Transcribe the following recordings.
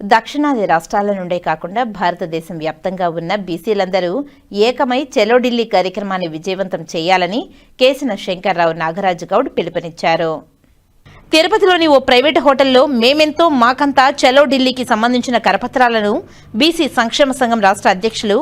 దక్షిణాది రాష్ట్రాల నుండే కాకుండా భారతదేశం వ్యాప్తంగా ఉన్న బీసీలందరూ ఏకమై చెలో ఢిల్లీ కార్యక్రమాన్ని విజయవంతం చేయాలని కేసిన శంకర్రావు నాగరాజు గౌడ్ పిలుపునిచ్చారు. తిరుపతిలోని ఓ ప్రైవేట్ హోటల్లో మేమెంతో మాకంతా చలో ఢిల్లీకి సంబంధించిన కరపత్రాలను బీసీ సంక్షేమ సంఘం రాష్ట్ర అధ్యక్షులు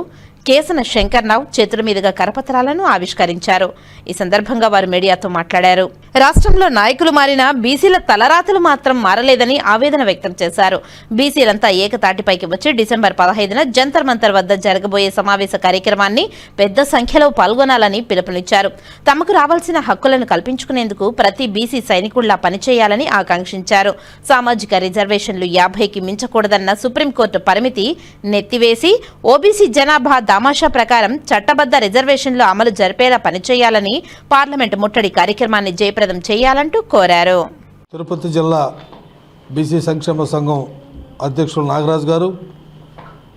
కేసన శంకర్రావు చేతుల మీదుగా కరపత్రాలను ఆవిష్కరించారు. ఈ సందర్భంగా వారు మీడియాతో మాట్లాడారు. రాష్ట్రంలో నాయకులు మారినా బీసీల తలరాతలు మాత్రం మారలేదని ఆవేదన వ్యక్తం చేశారు. బీసీలంతా ఏకతాటిపైకి వచ్చి డిసెంబర్ పదహైదున జంతర్ మంతర్ వద్ద జరగబోయే సమావేశ కార్యక్రమాన్ని పెద్ద సంఖ్యలో పాల్గొనాలని పిలుపునిచ్చారు. తమకు రావాల్సిన హక్కులను కల్పించుకునేందుకు ప్రతి బీసీ సైనికుల్లా పనిచేయాలని ఆకాంక్షించారు. సామాజిక రిజర్వేషన్లు యాభైకి మించకూడదన్న సుప్రీంకోర్టు పరిమితి నెత్తివేసి ఓబీసీ జనాభా దామాషా ప్రకారం చట్టబద్ధ రిజర్వేషన్లు అమలు జరిపేలా పనిచేయాలని పార్లమెంటు ముట్టడి కార్యక్రమాన్ని జయప్రద చేయాలంటూ కోరారు. తిరుపతి జిల్లా బీసీ సంక్షేమ సంఘం అధ్యక్షులు నాగరాజు గారు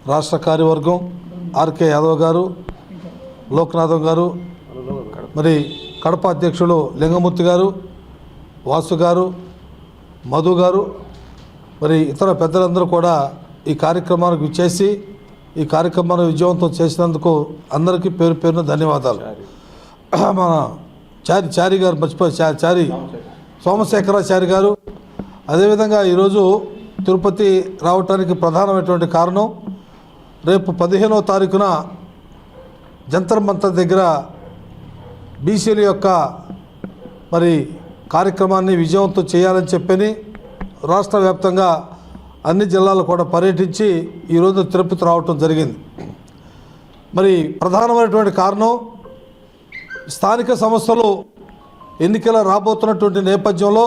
రాష్ట్ర కార్యవర్గం ఆర్కే యాదవ్ గారు లోక్నాథం గారు మరి కడప అధ్యక్షులు లింగమూర్తి గారు వాసు గారు మధు గారు మరి ఇతర పెద్దలందరూ కూడా ఈ కార్యక్రమానికి విచ్చేసి ఈ కార్యక్రమాన్ని విజయవంతం చేసినందుకు అందరికీ పేరు పేరున ధన్యవాదాలు. మన చారి చారి గారు మర్చిపోయి చారి చారి సోమశేఖరాచారి గారు. అదేవిధంగా ఈరోజు తిరుపతి రావటానికి ప్రధానమైనటువంటి కారణం రేపు పదిహేనవ తారీఖున జంతర్ మంతర్ దగ్గర బీసీల యొక్క మరి కార్యక్రమాన్ని విజయవంతం చేయాలని చెప్పని రాష్ట్ర వ్యాప్తంగా అన్ని జిల్లాలు కూడా పర్యటించి ఈరోజు తిరుపతి రావటం జరిగింది. మరి ప్రధానమైనటువంటి కారణం స్థానిక సంస్థలు ఎన్నికల రాబోతున్నటువంటి నేపథ్యంలో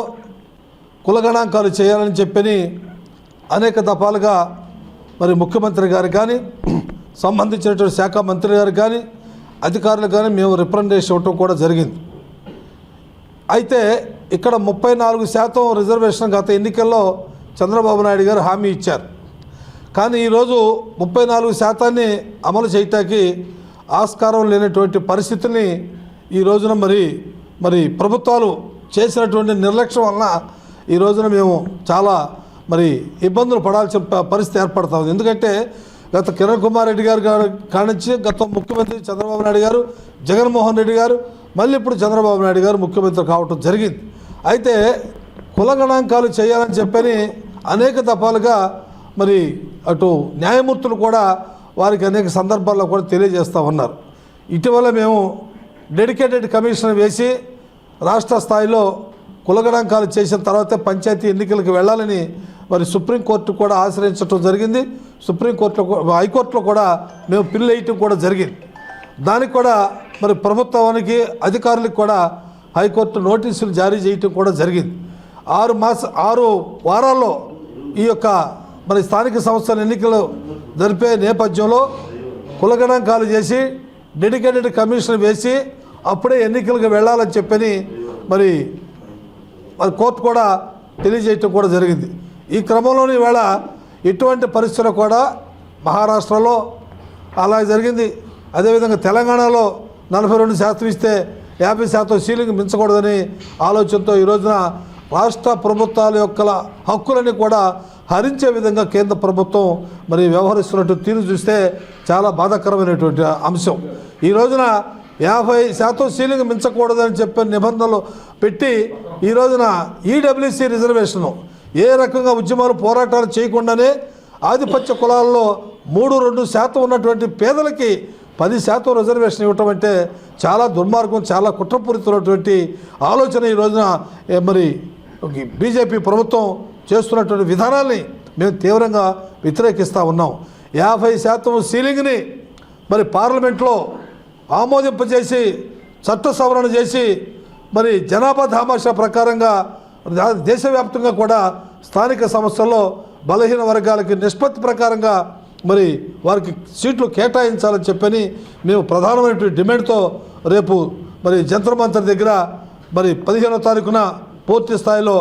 కులగణాంకాలు చేయాలని చెప్పని అనేక దఫాలుగా మరి ముఖ్యమంత్రి గారు కానీ సంబంధించినటువంటి శాఖ మంత్రి గారు కానీ అధికారులు కానీ మేము రిప్రజెంటేషన్ ఇవ్వటం కూడా జరిగింది. అయితే ఇక్కడ ముప్పై నాలుగు శాతం రిజర్వేషన్ గత ఎన్నికల్లో చంద్రబాబు నాయుడు గారు హామీ ఇచ్చారు. కానీ ఈరోజు ముప్పై నాలుగు శాతాన్ని అమలు చేయటానికి ఆస్కారం లేనటువంటి పరిస్థితిని ఈ రోజున మరి మరి ప్రభుత్వాలు చేసినటువంటి నిర్లక్ష్యం వలన ఈ రోజున మేము చాలా మరి ఇబ్బందులు పడాల్సిన పరిస్థితి ఏర్పడతా ఉంది. ఎందుకంటే గత కిరణ్ కుమార్ రెడ్డి గారు గారు కానించి గత ముఖ్యమంత్రి చంద్రబాబు నాయుడు గారు జగన్మోహన్ రెడ్డి గారు మళ్ళీ ఇప్పుడు చంద్రబాబు నాయుడు గారు ముఖ్యమంత్రి కావటం జరిగింది. అయితే కుల గణాంకాలు చేయాలని చెప్పని అనేక దఫాలుగా మరి అటు న్యాయమూర్తులు కూడా వారికి అనేక సందర్భాల్లో కూడా తెలియజేస్తూ ఉన్నారు. ఇటీవల మేము డెడికేటెడ్ కమిషన్ వేసి రాష్ట్ర స్థాయిలో కులగణాంకాలు చేసిన తర్వాతే పంచాయతీ ఎన్నికలకు వెళ్ళాలని మరి సుప్రీంకోర్టు కూడా ఆశ్రయించడం జరిగింది. సుప్రీంకోర్టులో హైకోర్టులో కూడా మేము పిల్లు వేయటం కూడా జరిగింది. దానికి కూడా మరి ప్రభుత్వానికి అధికారులకు కూడా హైకోర్టు నోటీసులు జారీ చేయటం కూడా జరిగింది. ఆరు మాస ఆరు వారాల్లో ఈ యొక్క మరి స్థానిక సంస్థల ఎన్నికలు జరిపే నేపథ్యంలో కులగణాంకాలు చేసి డెడికేటెడ్ కమిషన్ వేసి అప్పుడే ఎన్నికలకు వెళ్ళాలని చెప్పని మరి మరి కోర్టు కూడా తెలియజేయటం కూడా జరిగింది. ఈ క్రమంలోని వేళ ఎటువంటి పరిస్థితులు కూడా మహారాష్ట్రలో అలా జరిగింది. అదేవిధంగా తెలంగాణలో నలభై రెండు శాతం ఇస్తే యాభై శాతం సీలింగ్ మించకూడదని ఆలోచనతో ఈ రోజున రాష్ట్ర ప్రభుత్వాల యొక్క హక్కులని కూడా హరించే విధంగా కేంద్ర ప్రభుత్వం మరి వ్యవహరిస్తున్నట్టు తీరు చూస్తే చాలా బాధాకరమైనటువంటి అంశం. ఈ రోజున యాభై శాతం సీలింగ్ మించకూడదని చెప్పే నిబంధనలు పెట్టి ఈ రోజున ఈడబ్ల్యూసీ రిజర్వేషను ఏ రకంగా ఉద్యమాలు పోరాటాలు చేయకుండానే ఆధిపత్య కులాల్లో మూడు రెండు శాతం ఉన్నటువంటి పేదలకి పది శాతం రిజర్వేషన్ ఇవ్వటం అంటే చాలా దుర్మార్గం చాలా కుట్రపూరితమైనటువంటి ఆలోచన ఈ రోజున మరి బీజేపీ ప్రభుత్వం చేస్తున్నటువంటి విధానాల్ని మేము తీవ్రంగా వ్యతిరేకిస్తూ ఉన్నాం. యాభై శాతం సీలింగ్ని మరి పార్లమెంట్లో ఆమోదింపజేసి చట్ట సవరణ చేసి మరి జనాభా దామాషా ప్రకారంగా దేశవ్యాప్తంగా కూడా స్థానిక సంస్థల్లో బలహీన వర్గాలకి నిష్పత్తి ప్రకారంగా మరి వారికి సీట్లు కేటాయించాలని చెప్పని మేము ప్రధానమైనటువంటి డిమాండ్తో రేపు మరి జంతర్ మంతర్ దగ్గర మరి పదిహేనో తారీఖున పూర్తి స్థాయిలో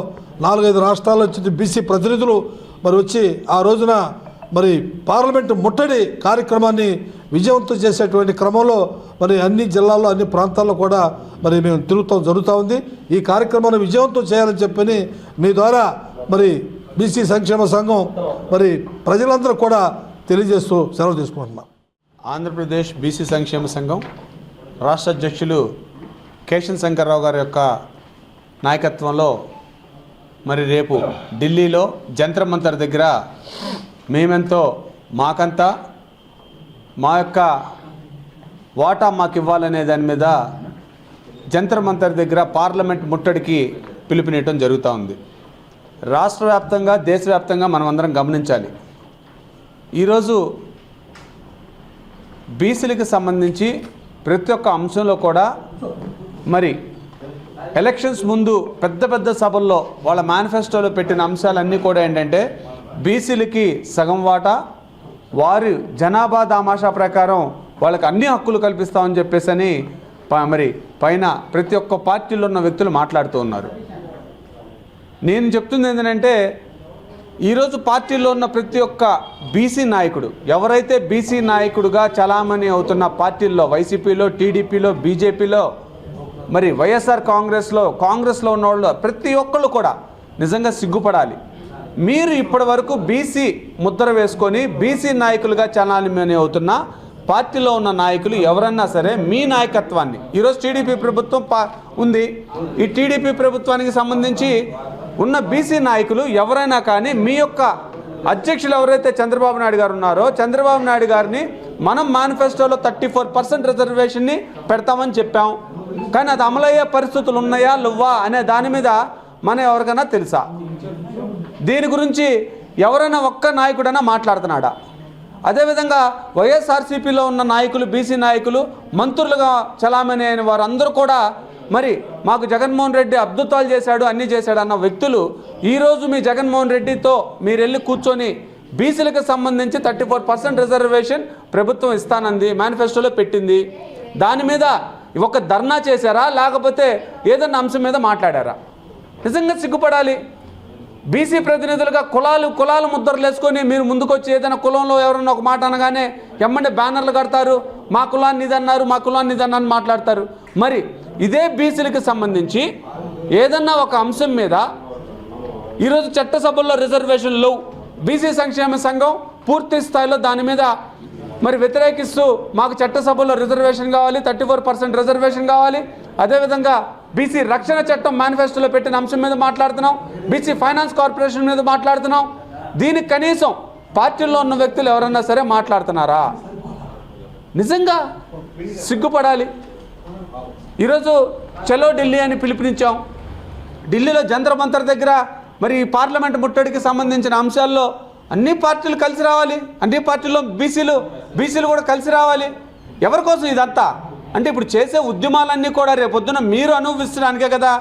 నాలుగైదు రాష్ట్రాల నుంచి బీసీ ప్రతినిధులు మరి వచ్చి ఆ రోజున మరి పార్లమెంటు ముట్టడి కార్యక్రమాన్ని విజయవంతం చేసేటువంటి క్రమంలో మరి అన్ని జిల్లాల్లో అన్ని ప్రాంతాల్లో కూడా మరి మేము తిరుగుతాం జరుగుతూ ఉంది. ఈ కార్యక్రమాన్ని విజయవంతం చేయాలని చెప్పని మీ ద్వారా మరి బీసీ సంక్షేమ సంఘం మరి ప్రజలందరూ కూడా తెలియజేస్తూ సెలవు తీసుకుంటున్నాం. ఆంధ్రప్రదేశ్ బీసీ సంక్షేమ సంఘం రాష్ట్ర అధ్యక్షులు కేశన్ శంకర్రావు గారి యొక్క నాయకత్వంలో మరి రేపు ఢిల్లీలో జంతర్ మంతర్ దగ్గర మేమెంతో మాకంతా మా యొక్క వాటా మాకు ఇవ్వాలనే దాని మీద జంతర్ మంతర్ దగ్గర పార్లమెంట్ ముట్టడికి పిలుపునియటం జరుగుతూ ఉంది. రాష్ట్ర వ్యాప్తంగా దేశవ్యాప్తంగా మనం అందరం గమనించాలి. ఈరోజు బీసీలకు సంబంధించి ప్రతి ఒక్క అంశంలో కూడా మరి ఎలక్షన్స్ ముందు పెద్ద పెద్ద సభల్లో వాళ్ళ మేనిఫెస్టోలో పెట్టిన అంశాలన్నీ కూడా ఏంటంటే బీసీలకి సగం వాటా వారి జనాభా దామాషా ప్రకారం వాళ్ళకి అన్ని హక్కులు కల్పిస్తామని చెప్పేసి అని మరి పైన ప్రతి ఒక్క పార్టీలో ఉన్న వ్యక్తులు మాట్లాడుతూ ఉన్నారు. నేను చెప్తుంది ఏంటంటే ఈరోజు పార్టీలో ఉన్న ప్రతి ఒక్క బీసీ నాయకుడు ఎవరైతే బీసీ నాయకుడుగా చలామణి అవుతున్న పార్టీల్లో వైసీపీలో టీడీపీలో బీజేపీలో మరి వైఎస్ఆర్ కాంగ్రెస్లో కాంగ్రెస్లో ఉన్న వాళ్ళు ప్రతి ఒక్కళ్ళు కూడా నిజంగా సిగ్గుపడాలి. మీరు ఇప్పటి వరకు బీసీ ముద్ర వేసుకొని బీసీ నాయకులుగా చలామణి అవుతున్న పార్టీలో ఉన్న నాయకులు ఎవరన్నా సరే మీ నాయకత్వాన్ని ఈరోజు టీడీపీ ప్రభుత్వం ఉంది. ఈ టీడీపీ ప్రభుత్వానికి సంబంధించి ఉన్న బీసీ నాయకులు ఎవరైనా కానీ మీ యొక్క అధ్యక్షులు ఎవరైతే చంద్రబాబు నాయుడు గారు ఉన్నారో చంద్రబాబు నాయుడు గారిని మనం మేనిఫెస్టోలో థర్టీ ఫోర్ పర్సెంట్ రిజర్వేషన్ని పెడతామని చెప్పాం. కానీ అది అమలయ్యే పరిస్థితులు ఉన్నాయా లువ్వా అనే దాని మీద మన ఎవరికైనా తెలుసా? దీని గురించి ఎవరైనా ఒక్క నాయకుడైనా మాట్లాడుతున్నాడా? అదేవిధంగా వైఎస్ఆర్సీపీలో ఉన్న నాయకులు బీసీ నాయకులు మంత్రులుగా చలామణి అయిన వారందరూ కూడా మరి మాకు జగన్మోహన్ రెడ్డి అద్భుతాలు చేశాడు అన్నీ చేశాడు అన్న వ్యక్తులు ఈరోజు మీ జగన్మోహన్ రెడ్డితో మీరు వెళ్ళి కూర్చొని బీసీలకు సంబంధించి థర్టీ ఫోర్ పర్సెంట్ రిజర్వేషన్ ప్రభుత్వం ఇస్తానంది మేనిఫెస్టోలో పెట్టింది. దాని మీద ఒక ధర్నా చేశారా? లేకపోతే ఏదన్నా అంశం మీద మాట్లాడారా? నిజంగా సిగ్గుపడాలి. బీసీ ప్రతినిధులుగా కులాలు కులాలు ముద్రలు వేసుకొని మీరు ముందుకొచ్చి ఏదైనా కులంలో ఎవరన్నా ఒక మాట అనగానే ఎమ్మంటే బ్యానర్లు కడతారు మా కులాన్ని ఇదన్నారు మా కులాన్ని ఇది మాట్లాడతారు. మరి ఇదే బీసీలకు సంబంధించి ఏదన్నా ఒక అంశం మీద ఈరోజు చట్టసభల్లో రిజర్వేషన్ లేవు. బీసీ సంక్షేమ సంఘం పూర్తి స్థాయిలో దాని మీద మరి వ్యతిరేకిస్తూ మాకు చట్టసభల్లో రిజర్వేషన్ కావాలి థర్టీ ఫోర్ పర్సెంట్ రిజర్వేషన్ కావాలి. అదేవిధంగా బీసీ రక్షణ చట్టం మేనిఫెస్టోలో పెట్టిన అంశం మీద మాట్లాడుతున్నాం బీసీ ఫైనాన్స్ కార్పొరేషన్ మీద మాట్లాడుతున్నాం. దీనికి కనీసం పార్టీల్లో ఉన్న వ్యక్తులు ఎవరన్నా సరే మాట్లాడుతున్నారా? నిజంగా సిగ్గుపడాలి. ఈరోజు చలో ఢిల్లీ అని పిలుపునిచ్చాం. ఢిల్లీలో జంతర్ మంతర్ దగ్గర మరి పార్లమెంట్ ముట్టడికి సంబంధించిన అంశాల్లో అన్ని పార్టీలు కలిసి రావాలి. అన్ని పార్టీల్లో బీసీలు బీసీలు కూడా కలిసి రావాలి. ఎవరి కోసం ఇదంతా? అంటే ఇప్పుడు చేసే ఉద్యమాలన్నీ కూడా రేపొద్దున మీరు అనుభవించడానికే కదా.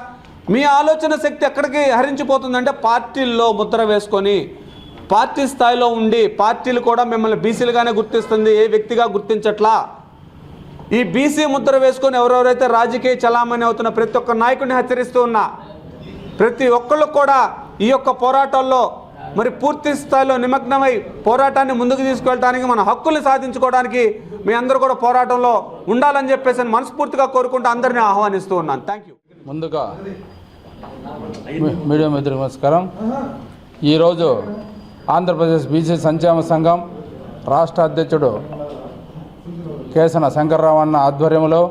మీ ఆలోచన శక్తి ఎక్కడికి హరించిపోతుందంటే పార్టీల్లో ముద్ర వేసుకొని పార్టీ స్థాయిలో ఉండి పార్టీలు కూడా మిమ్మల్ని బీసీలుగానే గుర్తిస్తుంది ఏ వ్యక్తిగా గుర్తించట్లా. ఈ బీసీ ముద్ర వేసుకొని ఎవరెవరైతే రాజకీయ చలామణి అవుతున్న ప్రతి ఒక్క నాయకుడిని హెచ్చరిస్తూ ఉన్నా ప్రతి ఒక్కళ్ళు కూడా ఈ యొక్క పోరాటాల్లో మరి పూర్తి స్థాయిలో నిమగ్నమై పోరాటాన్ని ముందుకు తీసుకెళ్ళడానికి మన హక్కుల్ని సాధించుకోవడానికి మీ అందరూ కూడా పోరాటంలో ఉండాలని చెప్పేసి మనస్ఫూర్తిగా కోరుకుంటూ అందరినీ ఆహ్వానిస్తూ ఉన్నాను. థ్యాంక్ యూ ముందుగా మీడియా మిత్రులకు నమస్కారం. ఈరోజు ఆంధ్రప్రదేశ్ బీసీ సంక్షేమ సంఘం రాష్ట్ర అధ్యక్షుడు కేసన శంకర్రావు అన్న ఆధ్వర్యంలో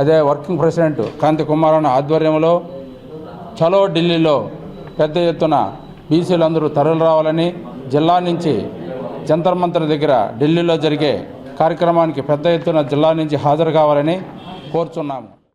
అదే వర్కింగ్ ప్రెసిడెంట్ కాంతి కుమార్ అన్న ఆధ్వర్యంలో చలో ఢిల్లీలో పెద్ద ఎత్తున బీసీలందరూ తరలి రావాలని జిల్లా నుంచి జంతర్ మంతర్ దగ్గర ఢిల్లీలో జరిగే కార్యక్రమానికి పెద్ద ఎత్తున జిల్లా నుంచి హాజరు కావాలని కోరుచున్నాము.